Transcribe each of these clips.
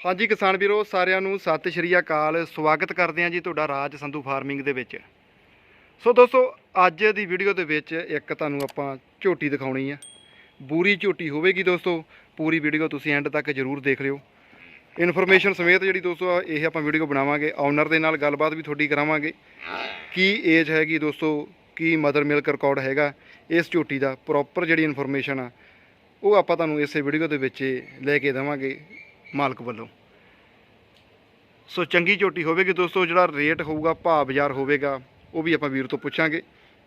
ਹਾਂਜੀ ਕਿਸਾਨ ਵੀਰੋ, ਸਾਰਿਆਂ ਨੂੰ ਸਤਿ ਸ਼੍ਰੀ ਅਕਾਲ। ਸਵਾਗਤ ਕਰਦੇ ਹਾਂ ਜੀ ਤੁਹਾਡਾ ਰਾਜ ਸੰਧੂ ਫਾਰਮਿੰਗ ਦੇ ਵਿੱਚ। ਸੋ ਦੋਸਤੋ, ਅੱਜ ਦੀ ਵੀਡੀਓ ਦੇ ਵਿੱਚ ਇੱਕ ਤੁਹਾਨੂੰ ਆਪਾਂ ਝੋਟੀ ਦਿਖਾਉਣੀ ਆ। ਬੂਰੀ ਝੋਟੀ ਹੋਵੇਗੀ ਦੋਸਤੋ। ਪੂਰੀ ਵੀਡੀਓ ਤੁਸੀਂ ਐਂਡ ਤੱਕ ਜ਼ਰੂਰ ਦੇਖ ਲਿਓ। ਇਨਫੋਰਮੇਸ਼ਨ ਸਮੇਤ ਜਿਹੜੀ ਦੋਸਤੋ, ਇਹ ਆਪਾਂ ਵੀਡੀਓ ਬਣਾਵਾਂਗੇ। ਓਨਰ ਦੇ ਨਾਲ ਗੱਲਬਾਤ ਵੀ ਤੁਹਾਡੀ ਕਰਾਵਾਂਗੇ। ਕੀ ਏਜ ਹੈਗੀ ਦੋਸਤੋ? ਕੀ ਮਦਰ ਮਿਲਕ ਰਿਕਾਰਡ ਹੈਗਾ? ਇਸ ਝੋਟੀ ਦਾ ਪ੍ਰੋਪਰ ਜਿਹੜੀ ਇਨਫੋਰਮੇਸ਼ਨ ਆ, ਉਹ ਆਪਾਂ ਤੁਹਾਨੂੰ ਇਸੇ ਵੀਡੀਓ ਦੇ ਵਿੱਚ ਲੈ ਕੇ ਦੇਵਾਂਗੇ। ਮਾਲਕ ਵੱਲੋਂ। ਸੋ ਚੰਗੀ ਝੋਟੀ ਹੋਵੇਗੀ ਦੋਸਤੋ, ਜਿਹੜਾ ਰੇਟ ਹੋਊਗਾ, ਭਾਅ ਬਾਜ਼ਾਰ ਹੋਵੇਗਾ, ਉਹ ਵੀ ਆਪਾਂ ਵੀਰ ਤੋਂ ਪੁੱਛਾਂਗੇ।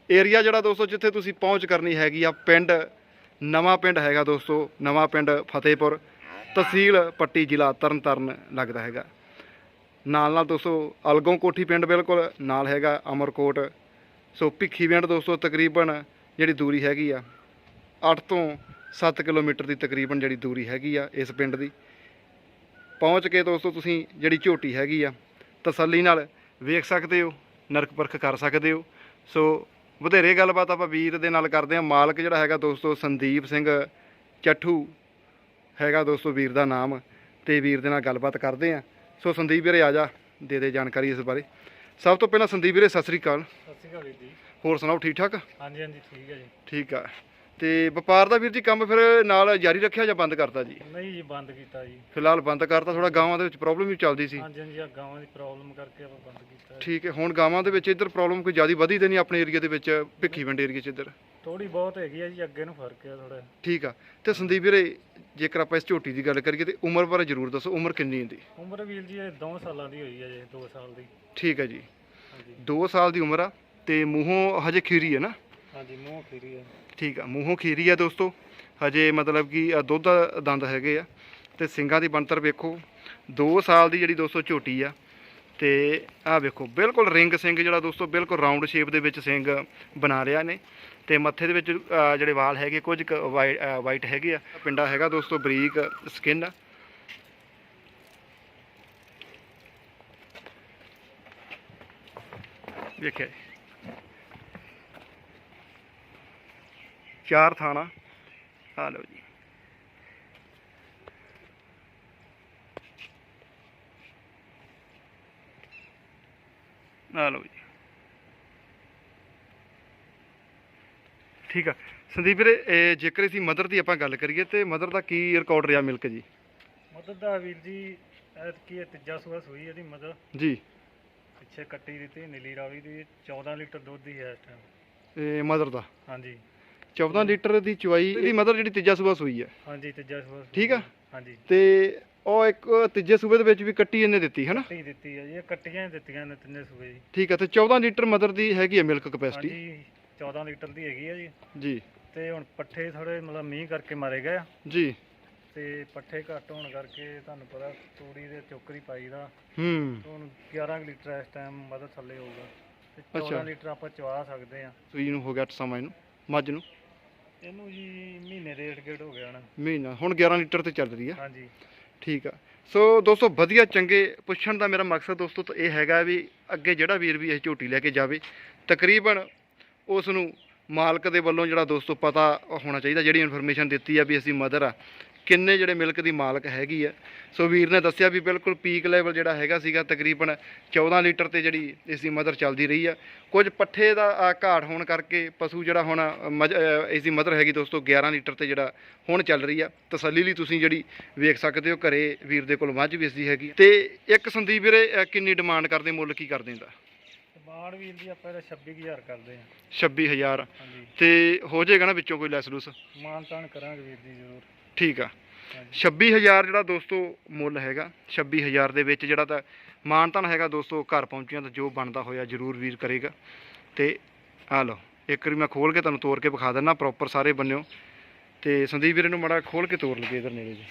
ਏਰੀਆ ਜਿਹੜਾ ਦੋਸਤੋ, ਜਿੱਥੇ ਤੁਸੀਂ ਪਹੁੰਚ ਕਰਨੀ ਹੈਗੀ ਆ, ਪਿੰਡ, ਨਵਾਂ ਪਿੰਡ ਹੈਗਾ ਦੋਸਤੋ, ਨਵਾਂ ਪਿੰਡ ਫਤਿਹਪੁਰ, ਤਹਿਸੀਲ ਪੱਟੀ ਜ਼ਿਲ੍ਹਾ ਤਰਨਤਾਰਨ ਲੱਗਦਾ ਹੈਗਾ। ਨਾਲ ਨਾਲ ਦੋਸਤੋ, ਅਲਗੋਂ ਕੋਠੀ ਪਿੰਡ ਬਿਲਕੁਲ ਨਾਲ ਹੈਗਾ, ਅਮਰਕੋਟ। ਸੋ ਭਿੱਖੀ ਪਿੰਡ ਦੋਸਤੋ, ਤਕਰੀਬਨ ਜਿਹੜੀ ਦੂਰੀ ਹੈਗੀ ਆ 8 ਤੋਂ 7 ਕਿਲੋਮੀਟਰ ਦੀ ਤਕਰੀਬਨ ਜਿਹੜੀ ਦੂਰੀ ਹੈਗੀ ਆ ਇਸ ਪਿੰਡ ਦੀ। ਪਹੁੰਚ ਕੇ ਦੋਸਤੋ ਤੁਸੀਂ ਜਿਹੜੀ ਝੋਟੀ ਹੈਗੀ ਆ ਤਸੱਲੀ ਨਾਲ ਵੇਖ ਸਕਦੇ ਹੋ ਨਰਕ ਪਰਖ ਕਰ ਸਕਦੇ ਹੋ। ਸੋ ਵਧੇਰੇ ਗੱਲਬਾਤ ਆਪਾਂ ਵੀਰ ਦੇ ਨਾਲ ਕਰਦੇ ਹਾਂ। ਮਾਲਕ ਜਿਹੜਾ ਹੈਗਾ ਦੋਸਤੋ ਸੰਦੀਪ ਸਿੰਘ ਚੱਠੂ ਹੈਗਾ ਦੋਸਤੋ ਵੀਰ ਦਾ ਨਾਮ ਤੇ ਵੀਰ ਦੇ ਨਾਲ ਗੱਲਬਾਤ ਕਰਦੇ ਹਾਂ। ਸੋ ਸੰਦੀਪ ਵੀਰੇ ਆ ਜਾ ਦੇ ਦੇ ਜਾਣਕਾਰੀ ਇਸ ਬਾਰੇ। ਸਭ ਤੋਂ ਪਹਿਲਾਂ ਸੰਦੀਪ ਵੀਰੇ ਸਤਿ ਸ੍ਰੀ ਅਕਾਲ। ਸਤਿ ਸ਼੍ਰੀ ਅਕਾਲ ਜੀ। ਹੋਰ ਸੁਣਾਓ ਠੀਕ ਠਾਕ? ਹਾਂਜੀ ਹਾਂਜੀ ਠੀਕ ਹੈ ਜੀ। ਠੀਕ ਆ। ਤੇ ਵਪਾਰ ਦਾ ਵੀਰ ਜੀ ਕੰਮ ਫਿਰ ਨਾਲ ਜਾਰੀ ਰੱਖਿਆ ਜਾਂ ਬੰਦ ਕਰਤਾ ਜੀ? ਨਹੀਂ ਜੀ ਬੰਦ ਕੀਤਾ ਜੀ। ਫਿਲਹਾਲ ਬੰਦ ਕਰਤਾ ਥੋੜਾ ਗਾਵਾਂ ਦੇ ਵਿੱਚ ਪ੍ਰੋਬਲਮ ਵੀ ਚੱਲਦੀ ਸੀ। ਹਾਂਜੀ ਹਾਂਜੀ ਆ ਗਾਵਾਂ ਦੀ ਪ੍ਰੋਬਲਮ ਕਰਕੇ ਆਪਾਂ ਬੰਦ ਕੀਤਾ ਠੀਕ ਹੈ ਹੁਣ ਗਾਵਾਂ ਦੇ ਵਿੱਚ ਇੱਧਰ ਪ੍ਰੋਬਲਮ ਕੋਈ ਜ਼ਿਆਦਾ ਵਧੀ ਤੇ ਨਹੀਂ ਆਪਣੇ ਏਰੀਆ ਦੇ ਵਿੱਚ ਭਿੱਖੀਵਿੰਡ ਏਰੀਆ 'ਚ ਇੱਧਰ? ਥੋੜੀ ਬਹੁਤ ਹੈਗੀ ਆ ਜੀ ਅੱਗੇ ਨੂੰ ਫ਼ਰਕ ਆ ਥੋੜਾ ਠੀਕ ਆ ਤੇ ਸੰਦੀਪ ਵੀਰੇ ਜੇਕਰ ਆਪਾਂ ਇਸ ਝੋਟੀ ਦੀ ਗੱਲ ਕਰੀਏ ਤੇ ਉਮਰ ਬਾਰੇ ਜ਼ਰੂਰ ਦੱਸੋ ਉਮਰ ਕਿੰਨੀ ਹੁੰਦੀ ਉਮਰ ਵੀਰ ਜੀ ਇਹ 2 ਸਾਲਾਂ ਦੀ ਹੋਈ ਹੈ ਜੀ 2 ਸਾਲ ਦੀ। ਠੀਕ ਹੈ ਜੀ। ਹਾਂਜੀ। 2 ਸਾਲ ਦੀ ਉਮਰ ਆ ਤੇ ਮੂੰਹੋਂ ਹਜੇ ਖੀਰੀ ਹੈ ਨਾ? ਹਾਂਜੀ ਮੂੰਹ ਖੀਰੀ ਹੈ ਠੀਕ ਆ ਮੂੰਹੋਂ ਖੀਰੀ ਆ ਦੋਸਤੋ। ਹਜੇ ਮਤਲਬ ਕਿ ਆਹ ਦੁੱਧ ਦੰਦ ਹੈਗੇ ਆ। ਤੇ ਸਿੰਘਾਂ ਦੀ ਬਣਤਰ ਵੇਖੋ 2 ਸਾਲ ਦੀ ਜਿਹੜੀ ਦੋਸਤੋ ਝੋਟੀ ਆ। ਤੇ ਆਹ ਵੇਖੋ ਬਿਲਕੁਲ ਰਿੰਗ ਸਿੰਘ ਜਿਹੜਾ ਦੋਸਤੋ ਬਿਲਕੁਲ ਰਾਉਂਡ ਸ਼ੇਪ ਦੇ ਵਿੱਚ ਸਿੰਘ ਬਣਾ ਰਿਆ ਨੇ। ਤੇ ਮੱਥੇ ਦੇ ਵਿੱਚ ਅਹ, ਜਿਹੜੇ ਵਾਲ ਹੈਗੇ ਕੁਝ ਵਾਈਟ ਹੈਗੇ ਆ। ਪਿੰਡਾ ਹੈਗਾ ਦੋਸਤੋ ਬਰੀਕ ਸਕਿਨ ਵੇਖਿਆ ਜੀ। ਚਾਰ ਥਾਣਾ। ਆ ਲਓ ਜੀ। ਆ ਲਓ ਜੀ। ਠੀਕ ਆ। ਸੰਦੀਪ ਵੀਰੇ ਇਹ ਜੇਕਰ ਅਸੀਂ ਮਦਰ ਦੀ ਆਪਾਂ ਗੱਲ ਕਰੀਏ ਤੇ ਮਦਰ ਦਾ ਕੀ ਰਿਕਾਰਡ ਰਿਹਾ ਮਿਲਕ ਜੀ? ਮਦਦ ਦਾ ਵੀਰ ਜੀ ਕੀ ਤੀਜਾ ਸੂਆ ਸੂਈ ਇਹਦੀ ਮਦਦ ਜੀ। ਪਿੱਛੇ ਕੱਟੀ ਦਿੱਤੀ ਨੀਲੀ ਰਾਵੀ ਦੀ 14 ਲੀਟਰ ਦੁੱਧ ਦੀ ਹੈ ਇਸ ਟਾਈਮ ਇਹ ਮਦਰ ਦਾ? ਹਾਂਜੀ। 14 ਲੀਟਰ ਦੀ ਚੁਆਈ ਇਹਦੀ ਮਦਰ ਜਿਹੜੀ ਤੀਜਾ ਸੂਬਾ ਸੂਈ ਹੈ ਹਾਂਜੀ ਤੀਜਾ ਸੂਆ ਠੀਕ ਆ? ਹਾਂਜੀ। ਤੇ ਉਹ ਇੱਕ ਤੀਜੇ ਸੂਬੇ ਦੇ ਵਿੱਚ ਵੀ ਕੱਟੀ ਇਹਨੇ ਦਿੱਤੀ ਹੈ ਨਾ ਕੱਟੀ ਦਿੱਤੀ ਹੈ ਜੀ ਇਹ ਕੱਟੀਆਂ ਹੀ ਦਿੱਤੀਆਂ ਨੇ ਤਿੰਨੇ ਸੂਏ ਜੀ। ਠੀਕ ਆ ਤੇ 14 ਲੀਟਰ ਮਦਰ ਦੀ ਹੈਗੀ ਹੈ ਮਿਲਕ ਕਪੈਸਿਟੀ। ਹਾਂਜੀ 14 ਲੀਟਰ ਦੀ ਹੈਗੀ ਆ ਜੀ। ਜੀ। ਤੇ ਹੁਣ ਪੱਠੇ ਥੋੜੇ ਮਤਲਬ ਮੀਂਹ ਕਰਕੇ ਮਾਰੇ ਗਏ ਆ। ਜੀ। ਤੇ ਪੱਠੇ ਘੱਟ ਹੋਣ ਕਰਕੇ ਤੁਹਾਨੂੰ ਪਤਾ ਤੂੜੀ ਦੇ ਚੋਕਰੀ ਪਾਈ ਦਾ ਹੂੰ। ਹੁਣ 11 ਕੁ ਲੀਟਰ ਇਸ ਟਾਈਮ ਮਦਦ ਥੱਲੇ ਹੋਊਗਾ। ਤੇ ਅੱਛਾ। 14 ਲੀਟਰ ਆਪਾਂ ਚਵਾ ਸਕਦੇ ਆ। ਸੂਈ ਨੂੰ ਹੋ ਗਿਆ ਸਮਾਂ ਇਹਨੂੰ ਮੱਝ ਨੂੰ। ਇਹਨੂੰ ਜੀ ਮਹੀਨੇ ਦੇ ਗੇੜ ਹੋ ਗਿਆ ਨਾ ਮਹੀਨਾ ਹੁਣ 11 ਲੀਟਰ ਤੇ ਚੱਲ ਰਹੀ ਆ। ਹਾਂਜੀ। ਠੀਕ ਆ। ਸੋ ਦੋਸਤੋ ਵਧੀਆ ਚੰਗੇ ਪੁੱਛਣ ਦਾ ਮੇਰਾ ਮਕਸਦ ਦੋਸਤੋ ਤਾਂ ਇਹ ਹੈਗਾ ਵੀ ਅੱਗੇ ਜਿਹੜਾ ਵੀਰ ਵੀ ਇਹ ਝੋਟੀ ਲੈ ਕੇ ਜਾਵੇ ਤਕਰੀਬਨ ਉਸ ਨੂੰ ਮਾਲਕ ਦੇ ਵੱਲੋਂ ਜਿਹੜਾ ਦੋਸਤੋ ਪਤਾ ਹੋਣਾ ਚਾਹੀਦਾ ਜਿਹੜੀ ਇਨਫੋਰਮੇਸ਼ਨ ਦਿੱਤੀ ਆ ਵੀ ਅਸੀਂ ਮਦਰ ਆ। ਕਿੰਨੇ ਜਿਹੜੇ ਮਿਲਕ ਦੀ ਮਾਲਕ ਹੈਗੀ ਆ। ਸੋ ਵੀਰ ਨੇ ਦੱਸਿਆ ਵੀ ਬਿਲਕੁਲ ਪੀਕ ਲੈਵਲ ਜਿਹੜਾ ਹੈਗਾ ਸੀਗਾ ਤਕਰੀਬਨ 14 ਲੀਟਰ ਤੇ ਜਿਹੜੀ ਇਸ ਦੀ ਮਦਰ ਚੱਲਦੀ ਰਹੀ ਆ। ਕੁਝ ਪੱਠੇ ਦਾ ਘਾਟ ਹੋਣ ਕਰਕੇ ਪਸ਼ੂ ਜਿਹੜਾ ਹੁਣ ਇਸ ਦੀ ਮਦਰ ਹੈਗੀ ਦੋਸਤੋ 11 ਲੀਟਰ ਤੇ ਜਿਹੜਾ ਹੁਣ ਚੱਲ ਰਹੀ ਆ। ਤਸੱਲੀ ਲਈ ਤੁਸੀਂ ਜਿਹੜੀ ਵੇਖ ਸਕਦੇ ਹੋ ਘਰੇ ਵੀਰ ਦੇ ਕੋਲ ਮੱਝ ਵੇਚਦੀ ਹੈਗੀ ਤੇ ਇੱਕ ਸੰਦੀਪ ਵੀਰੇ ਕਿੰਨੀ ਡਿਮਾਂਡ ਕਰਦੇ ਮੁੱਲ ਕੀ ਕਰਦੇ ਤੇ ਬਾੜ ਵੀਰ ਜੀ ਆਪਾਂ ਇਹਦਾ 26000 ਕਰਦੇ ਆ 26000 ਹਾਂਜੀ। ਤੇ ਹੋ ਜਾਏਗਾ ਨਾ ਵਿੱਚੋਂ ਕੋਈ ਲੈਸ ਲੂਸ? ਮਾਨ ਤਾਨ ਕਰਾਂਗੇ ਵੀਰ ਜੀ ਜ਼ਰੂਰ। ਠੀਕ ਆ। ਹਾਂਜੀ। 26000 ਜਿਹੜਾ ਦੋਸਤੋ ਮੁੱਲ ਹੈਗਾ 26000 ਦੇ ਵਿੱਚ ਜਿਹੜਾ ਤਾਂ ਮਾਨਤਨ ਹੈਗਾ ਦੋਸਤੋ ਘਰ ਪਹੁੰਚਿਆ ਤਾਂ ਜੋ ਬਣਦਾ ਹੋਇਆ ਜਰੂਰ ਵੀਰ ਕਰੇਗਾ। ਤੇ ਆ ਲਓ ਇੱਕ ਵਾਰੀ ਮੈਂ ਖੋਲ ਕੇ ਤੁਹਾਨੂੰ ਤੋੜ ਕੇ ਵਿਖਾ ਦਿੰਦਾ ਪ੍ਰੋਪਰ ਸਾਰੇ ਬੰਨਿਓ। ਤੇ ਸੰਦੀਪ ਵੀਰੇ ਨੂੰ ਮੜਾ ਖੋਲ ਕੇ ਤੋੜ ਲਈਏ ਇਧਰ ਨੇੜੇ ਜੀ।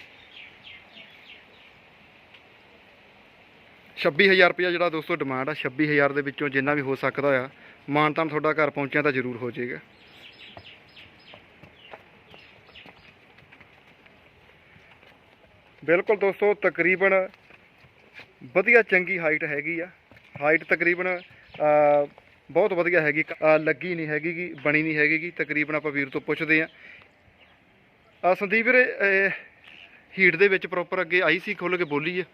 26000 ਰੁਪਇਆ ਜਿਹੜਾ ਦੋਸਤੋ ਡਿਮਾਂਡ ਆ 26000 ਦੇ ਵਿੱਚੋਂ ਜਿੰਨਾ ਵੀ ਹੋ ਸਕਦਾ ਆ ਮਾਨਤਨ ਤੁਹਾਡਾ ਘਰ ਪਹੁੰਚਿਆ ਤਾਂ ਜਰੂਰ ਹੋ ਜਾਏਗਾ। ਬਿਲਕੁਲ ਦੋਸਤੋ ਤਕਰੀਬਨ ਵਧੀਆ ਚੰਗੀ ਹਾਈਟ ਹੈਗੀ ਆ। ਹਾਈਟ ਤਕਰੀਬਨ ਬਹੁਤ ਵਧੀਆ ਹੈਗੀ। ਲੱਗੀ ਨਹੀਂ ਹੈਗੀ ਗੀ, ਬਣੀ ਨਹੀਂ ਹੈਗੀ ਗੀ। ਤਕਰੀਬਨ ਆਪਾਂ ਵੀਰ ਤੋਂ ਪੁੱਛਦੇ ਆ। ਆ ਸੰਦੀਪ ਵੀਰੇ ਹੀਟ ਦੇ ਵਿੱਚ ਪ੍ਰੋਪਰ ਅੱਗੇ ਆਈ ਸੀ ਖੁੱਲ ਕੇ ਬੋਲੀ ਹੈ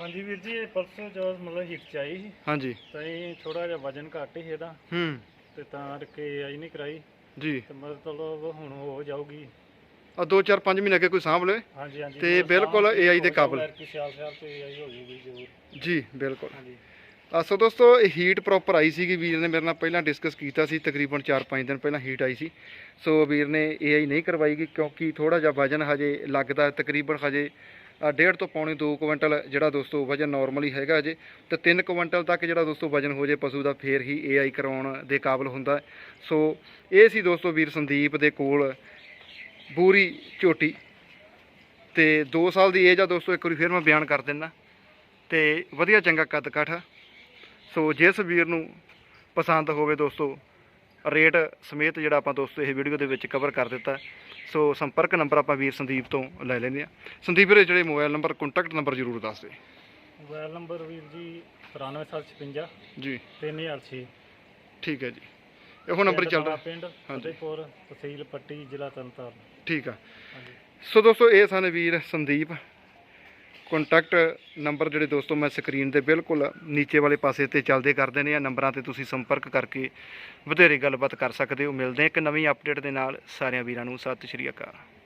ਹਾਂਜੀ ਵੀਰ ਜੀ ਇਹ ਪਰਸੋਂ ਜੋ ਮਤਲਬ ਹਿੱਟ ਚ ਆਈ ਸੀ ਹਾਂਜੀ। ਤਾਂ ਇਹ ਥੋੜਾ ਜਿਹਾ ਵਜਨ ਘੱਟ ਸੀ ਇਹਦਾ। ਹੂੰ। ਤੇ ਤਾਂ ਕਰਕੇ ਆਈ ਨਹੀਂ ਕਰਾਈ। ਜੀ। ਤੇ ਮਤਲਬ ਹੁਣ ਹੋ ਜਾਊਗੀ। ਆ 2-4-5 ਮਹੀਨੇ ਅੱਗੇ ਕੋਈ ਸਾਂਭ ਲਵੇ। ਹਾਂਜੀ ਹਾਂਜੀ। ਤੇ ਬਿਲਕੁਲ AI ਦੇ ਕਾਬਿਲ। ਜਾਊਗਾ, ਕਿ ਸਿਆਲ ਸਿਆਲ ਤੇ AI ਹੋ ਜੂਗੀ ਜ਼ਰੂਰ। ਜੀ ਬਿਲਕੁਲ। ਹਾਂਜੀ। ਆ ਸੋ ਦੋਸਤੋ ਇਹ ਹੀਟ ਪ੍ਰੋਪਰ ਆਈ ਸੀਗੀ ਵੀਰ ਨੇ ਮੇਰੇ ਨਾਲ ਪਹਿਲਾਂ ਡਿਸਕਸ ਕੀਤਾ ਸੀ ਤਕਰੀਬਨ 4-5 ਦਿਨ ਪਹਿਲਾਂ ਹੀਟ ਆਈ ਸੀ। ਸੋ ਵੀਰ ਨੇ ਏਆਈ ਨਹੀਂ ਕਰਵਾਈਗੀ ਕਿਉਂਕਿ ਥੋੜਾ ਜਿਹਾ ਵਜਨ ਹਜੇ ਲੱਗਦਾ ਤਕਰੀਬਨ ਹਜੇ ਡੇਢ ਤੋਂ ਪੌਣੇ 2 ਕੁਇੰਟਲ ਜਿਹੜਾ ਦੋਸਤੋ ਵਜਨ ਨਾਰਮਲੀ ਹੈਗਾ ਹਜੇ ਤੇ 3 ਕੁਇੰਟਲ ਤੱਕ ਜਿਹੜਾ ਦੋਸਤੋ ਵਜਨ ਹੋ ਜੇ ਪਸ਼ੂ ਦਾ ਫੇਰ ਹੀ ਏਆਈ ਕਰਵਾਉਣ ਦੇ ਕਾਬਿਲ ਹੁੰਦਾ। ਸੋ ਇਹ ਸੀ ਦੋਸਤੋ ਵੀਰ ਸੰਦੀਪ ਦੇ ਕੋਲ। ਬੂਰੀ ਝੋਟੀ। ਤੇ 2 ਸਾਲ ਦੀ ਏਜ ਆ ਦੋਸਤੋ ਇੱਕ ਵਾਰੀ ਫਿਰ ਮੈਂ ਬਿਆਨ ਕਰ ਦਿੰਦਾ। ਤੇ ਵਧੀਆ ਚੰਗਾ ਕੱਦ ਕਾਠ ਸੋ ਜਿਸ ਵੀਰ ਨੂੰ ਪਸੰਦ ਹੋਵੇ ਦੋਸਤੋ ਰੇਟ ਸਮੇਤ ਜਿਹੜਾ ਆਪਾਂ ਦੋਸਤੋ ਇਹ ਵੀਡੀਓ ਦੇ ਵਿੱਚ ਕਵਰ ਕਰ ਦਿੱਤਾ। ਸੋ ਸੰਪਰਕ ਨੰਬਰ ਆਪਾਂ ਵੀਰ ਸੰਦੀਪ ਤੋਂ ਲੈ ਲੈਂਦੇ ਆ ਸੰਦੀਪ ਵੀਰੇ ਜਿਹੜੇ ਮੋਬਾਈਲ ਨੰਬਰ ਕੰਟੈਕਟ ਨੰਬਰ ਜ਼ਰੂਰ ਦੱਸ ਦੇ। ਮੋਬਾਈਲ ਨੰਬਰ ਵੀਰ ਜੀ 94756 ਜੀ। 3006 ਠੀਕ ਹੈ ਜੀ। ਇਹੋ ਨੰਬਰ ਚੱਲਦਾ। ਪਿੰਡ ਹਾਂਜੀ। ਫਤਿਹਪੁਰ ਤਹਿਸੀਲ ਪੱਟੀ ਜ਼ਿਲ੍ਹਾ ਤਰਨਤਾਰਨ। ਠੀਕ ਆ। ਸੋ ਦੋਸਤੋ, ਇਹ ਸਨ ਵੀਰ ਸੰਦੀਪ। ਕੰਟੈਕਟ ਨੰਬਰ ਜਿਹੜੇ ਦੋਸਤੋ ਮੈਂ ਸਕਰੀਨ ਦੇ ਬਿਲਕੁਲ ਨੀਚੇ ਵਾਲੇ ਪਾਸੇ ਤੇ ਚੱਲਦੇ ਕਰਦੇ ਨੇ ਆ ਨੰਬਰਾਂ ਤੇ ਤੁਸੀਂ ਸੰਪਰਕ ਕਰਕੇ ਵਧੇਰੇ ਗੱਲਬਾਤ ਕਰ ਸਕਦੇ ਹੋ। ਮਿਲਦੇ ਹਾਂ ਇੱਕ ਨਵੀਂ ਅਪਡੇਟ ਦੇ ਨਾਲ। ਸਾਰਿਆਂ ਵੀਰਾਂ ਨੂੰ ਸਤਿ ਸ਼੍ਰੀ ਅਕਾਲ।